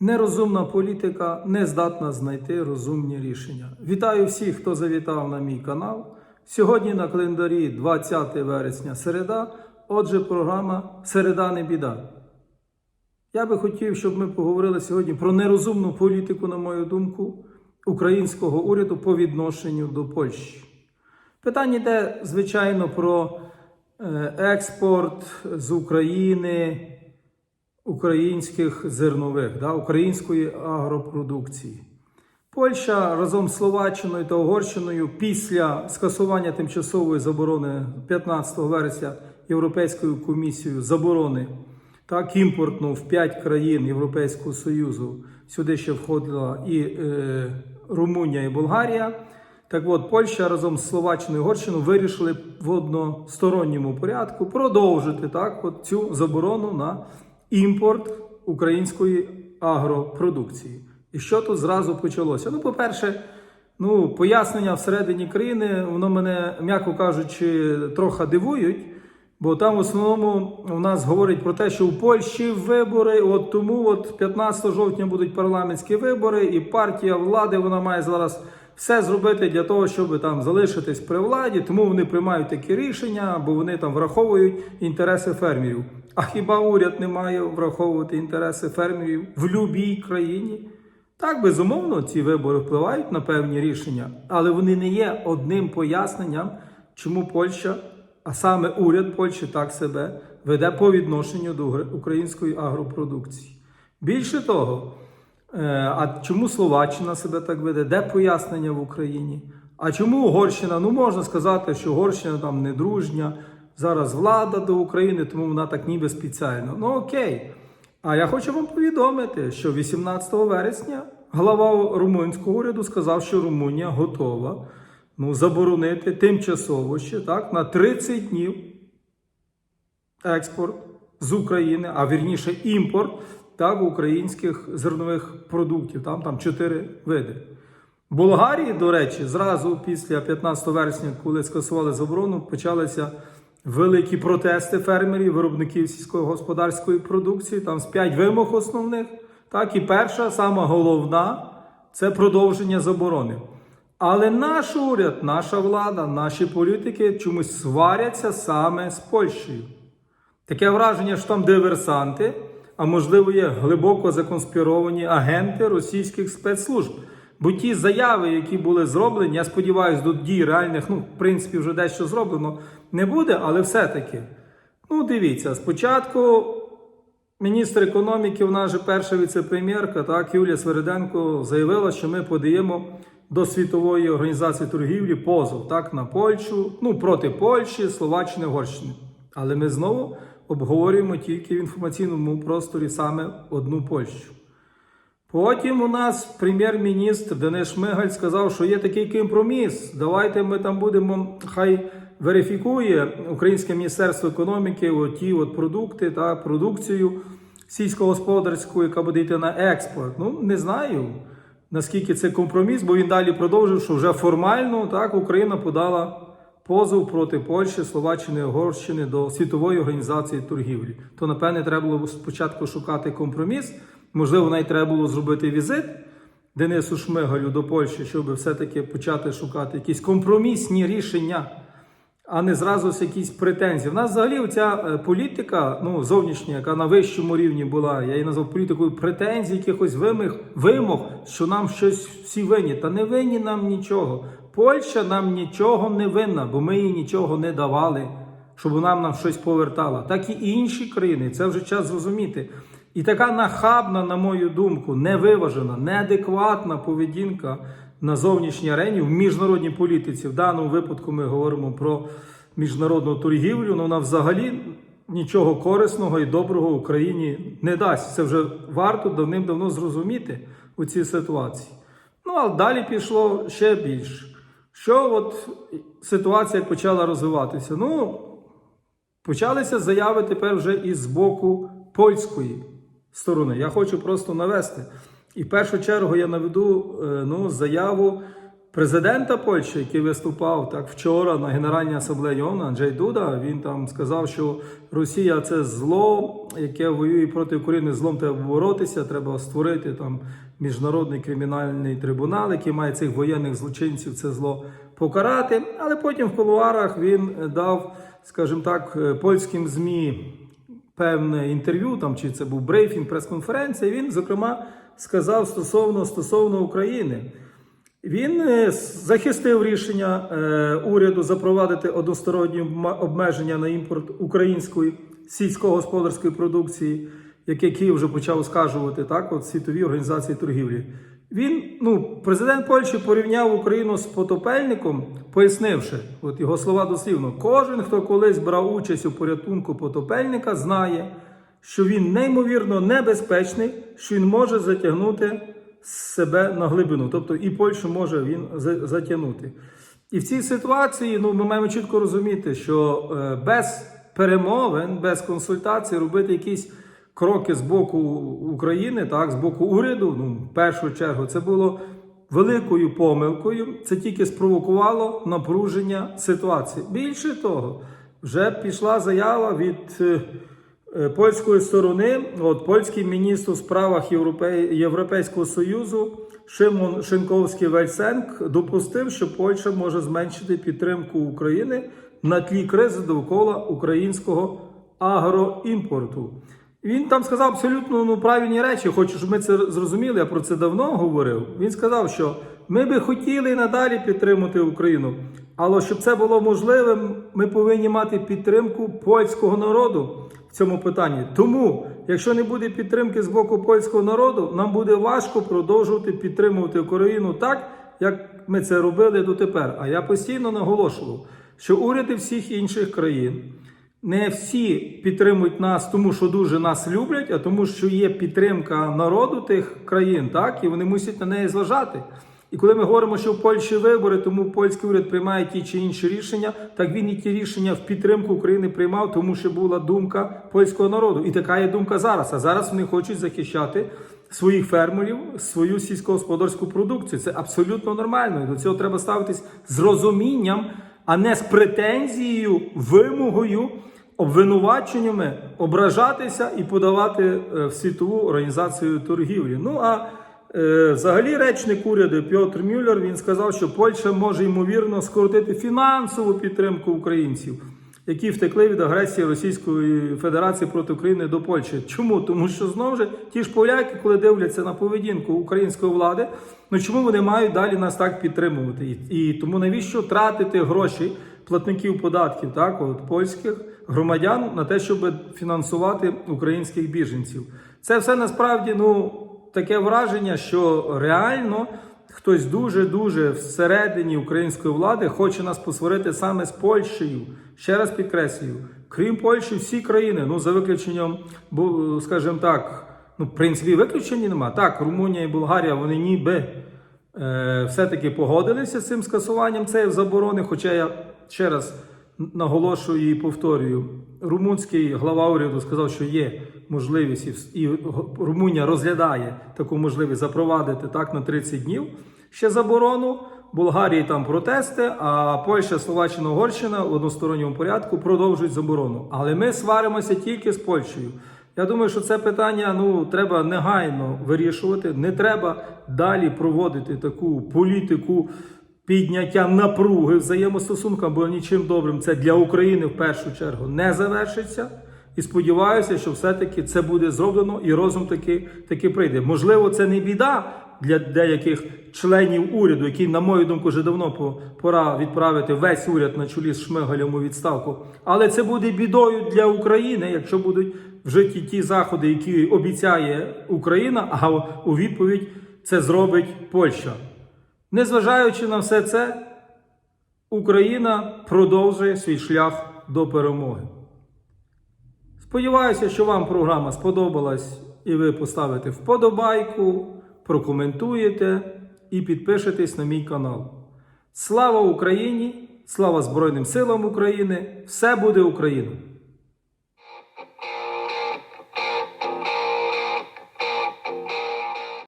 Нерозумна політика не здатна знайти розумні рішення. Вітаю всіх, хто завітав на мій канал. Сьогодні на календарі 20 вересня середа. Отже, програма Середа не біда. Я би хотів, щоб ми поговорили сьогодні про нерозумну політику, на мою думку, українського уряду по відношенню до Польщі. Питання йде, звичайно, про е, експорт з України українських зернових, да, української агропродукції. Польща разом з Словаччиною та Угорщиною після скасування тимчасової заборони 15 вересня Європейською комісією заборони так, імпортну в 5 країн Європейського Союзу. Сюди ще входила і е, Румунія, і Болгарія. Так от, Польща разом з Словаччиною і Угорщиною вирішили в односторонньому порядку продовжити так, от цю заборону на імпорт української агропродукції. І що тут зразу почалося? Ну, по-перше, ну, пояснення всередині країни, воно мене, м'яко кажучи, трохи дивують. Бо там в основному у нас говорять про те, що у Польщі вибори, от тому от 15 жовтня будуть парламентські вибори, і партія влади вона має зараз все зробити для того, щоб там залишитись при владі. Тому вони приймають такі рішення, бо вони там враховують інтереси фермерів. А хіба уряд не має враховувати інтереси фермерів в будь-якій країні? Так, безумовно, ці вибори впливають на певні рішення, але вони не є одним поясненням, чому Польща, а саме уряд Польщі так себе веде по відношенню до української агропродукції. Більше того, а чому Словаччина себе так веде? Де пояснення в Україні? А чому Угорщина? Ну можна сказати, що Угорщина там не дружня, зараз влада до України, тому вона так ніби спеціально. Ну окей. А я хочу вам повідомити, що 18 вересня глава румунського уряду сказав, що Румунія готова ну, заборонити тимчасово ще так, на 30 днів експорт з України, а вірніше імпорт так, українських зернових продуктів. Там там чотири види. Болгарії, до речі, зразу після 15 вересня, коли скасували заборону, почалися великі протести фермерів, виробників сільськогосподарської продукції. Там з п'ять вимог основних. Так, і перша, сама головна це продовження заборони. Але наш уряд, наша влада, наші політики чомусь сваряться саме з Польщею. Таке враження, що там диверсанти, а можливо, є глибоко законспіровані агенти російських спецслужб. Бо ті заяви, які були зроблені, я сподіваюся, до дій реальних, ну, в принципі, вже дещо зроблено не буде, але все-таки. Ну, дивіться, спочатку міністр економіки, вона же перша віце-прем'єрка, так, Юлія Свериденко, заявила, що ми подаємо до Світової організації торгівлі позов так, на Польщу, ну, проти Польщі, Словаччини, Угорщини. Але ми знову обговорюємо тільки в інформаційному просторі саме одну Польщу. Потім у нас прем'єр-міністр Денис Шмигаль сказав, що є такий компроміс. Давайте ми там будемо, хай верифікує Українське міністерство економіки оті от продукти та продукцію сільськогосподарську, яка буде йти на експорт. Ну, не знаю, наскільки це компроміс, бо він далі продовжив, що вже формально так Україна подала позов проти Польщі, Словаччини Угорщини до Світової організації торгівлі. То, напевне, треба було спочатку шукати компроміс. Можливо, навіть треба було зробити візит Денису Шмигалю до Польщі, щоб все-таки почати шукати якісь компромісні рішення, а не зразу якісь претензії. У нас взагалі оця е, політика, ну, зовнішня, яка на вищому рівні була, я її назвав політикою претензій, якихось вимог, вимог, що нам щось всі винні. Та не винні нам нічого. Польща нам нічого не винна, бо ми їй нічого не давали, щоб вона нам щось повертала. Так і інші країни, це вже час зрозуміти. І така нахабна, на мою думку, невиважена, неадекватна поведінка на зовнішній арені в міжнародній політиці. В даному випадку ми говоримо про міжнародну торгівлю, але вона взагалі нічого корисного і доброго Україні не дасть. Це вже варто давним-давно зрозуміти у цій ситуації. Ну, а далі пішло ще більше. Що от ситуація почала розвиватися? Ну, почалися заяви тепер вже і з боку польської сторони. Я хочу просто навести. І в першу чергу я наведу е, ну, заяву президента Польщі, який виступав так вчора на Генеральній асамблеї ООН, Анджей Дуда, він там сказав, що Росія це зло, яке воює проти України. Злом треба боротися. Треба створити там міжнародний кримінальний трибунал, який має цих воєнних злочинців це зло покарати. Але потім в кулуарах він дав, скажімо так, е, польським змі певне інтерв'ю, там чи це був брейфінг, прес-конференція. Він, зокрема, сказав стосовно стосовно України. Він е, захистив рішення е, уряду запровадити односторонні обмеження на імпорт української сільськогосподарської продукції, яке Київ вже почав оскаржувати так, от світові організації торгівлі. Він, ну, президент Польщі порівняв Україну з потопельником, пояснивши, от його слова дослівно: кожен, хто колись брав участь у порятунку потопельника, знає, що він неймовірно небезпечний, що він може затягнути себе на глибину. Тобто і Польщу може він за- затягнути. І в цій ситуації ну, ми маємо чітко розуміти, що е, без перемовин, без консультацій робити якісь кроки з боку України, так, з боку уряду, ну, в першу чергу, це було великою помилкою. Це тільки спровокувало напруження ситуації. Більше того, вже пішла заява від. Е, польської сторони, от польський міністр у справах Європей... Європейського Союзу Шимон Шинковський Вельсенк допустив, що Польща може зменшити підтримку України на тлі кризи довкола українського агроімпорту. Він там сказав абсолютно ну, правильні речі, хочу, щоб ми це зрозуміли. Я про це давно говорив. Він сказав, що ми би хотіли надалі підтримати Україну, але щоб це було можливим, ми повинні мати підтримку польського народу в цьому питанні. Тому, якщо не буде підтримки з боку польського народу, нам буде важко продовжувати підтримувати Україну так, як ми це робили дотепер. А я постійно наголошував, що уряди всіх інших країн. Не всі підтримують нас, тому що дуже нас люблять, а тому, що є підтримка народу тих країн, так і вони мусять на неї зважати. І коли ми говоримо, що в Польщі вибори, тому польський уряд приймає ті чи інші рішення, так він і ті рішення в підтримку України приймав, тому що була думка польського народу. І така є думка зараз. А зараз вони хочуть захищати своїх фермерів, свою сільськогосподарську продукцію. Це абсолютно нормально. І до цього треба ставитись з розумінням, а не з претензією, вимогою обвинуваченнями ображатися і подавати е, в світову організацію торгівлі. Ну а взагалі речник уряду Пьотр Мюллер він сказав, що Польща може ймовірно скоротити фінансову підтримку українців, які втекли від агресії Російської Федерації проти України до Польщі. Чому? Тому що знову ж ті ж поляки, коли дивляться на поведінку української влади, ну чому вони мають далі нас так підтримувати? І, і тому навіщо тратити гроші? платників податків, так от польських громадян на те, щоб фінансувати українських біженців. Це все насправді ну таке враження, що реально хтось дуже дуже всередині української влади хоче нас посварити саме з Польщею. Ще раз підкреслюю, крім Польщі, всі країни, ну за виключенням, скажімо так, ну в принципі виключення нема. Так, Румунія і Болгарія, вони ніби. Е, все-таки погодилися з цим скасуванням цієї заборони. Хоча я ще раз наголошую і повторюю, румунський глава уряду сказав, що є можливість, і Румунія розглядає таку можливість запровадити так на 30 днів ще заборону. Болгарії там протести, а Польща, Словаччина, Угорщина в односторонньому порядку продовжують заборону. Але ми сваримося тільки з Польщею. Я думаю, що це питання ну треба негайно вирішувати. Не треба далі проводити таку політику підняття напруги взаємостосункам, бо нічим добрим це для України в першу чергу не завершиться. І сподіваюся, що все-таки це буде зроблено і розум таки, таки прийде. Можливо, це не біда для деяких членів уряду, які, на мою думку, вже давно пора відправити весь уряд на чолі з Шмигалем у відставку. Але це буде бідою для України, якщо будуть вжиті ті заходи, які обіцяє Україна, а у відповідь це зробить Польща. Незважаючи на все це, Україна продовжує свій шлях до перемоги. Сподіваюся, що вам програма сподобалась і ви поставите вподобайку, прокоментуєте і підпишетесь на мій канал. Слава Україні! Слава Збройним силам України! Все буде Україна!